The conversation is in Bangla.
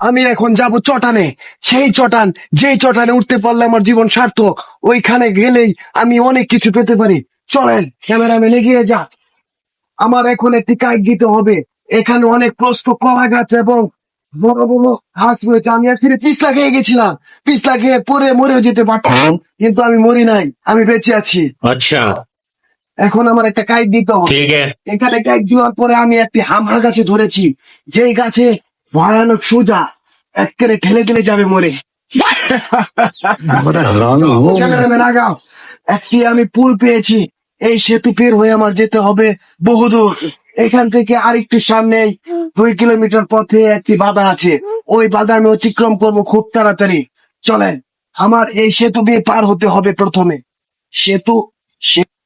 আমি এখন যাব চটানে। সেই চটান যেই চটানে উঠতে পারলে আমার জীবন সার্থক ওইখানে গেলেই আমি অনেক কিছু পেতে পারি। চলেন ক্যামেরাম্যান এগিয়ে যা। আমার এখন একটি কাইক দিতে হবে। এখানে অনেক প্রস্ত গাছ এবং বড় বড় হাঁস রয়েছে। আমি আর ফিরে পিস লাগিয়ে গেছিলাম। পিস লাগিয়ে পরে মরেও যেতে পারতাম। কিন্তু আমি মরি নাই আমি বেঁচে আছি। আচ্ছা। এখন আমার একটা কাইক দিতে হবে। এখানে কাইক দেওয়ার পরে আমি একটি হামহা গাছে ধরেছি। যেই গাছে ভয়ানক সোজা একেবারে ঠেলে ঠেলে যাবে মরে। একটি আমি পুল পেয়েছি এই সেতু পের হয়ে আমার যেতে হবে বহুদূর। এখান থেকে আরেকটু সামনে দুই কিলোমিটার পথে একটি বাধা আছে। ওই বাধা আমি অতিক্রম করব খুব তাড়াতাড়ি। চলেন আমার এই সেতু দিয়ে পার হতে হবে প্রথমে। সেতু সে-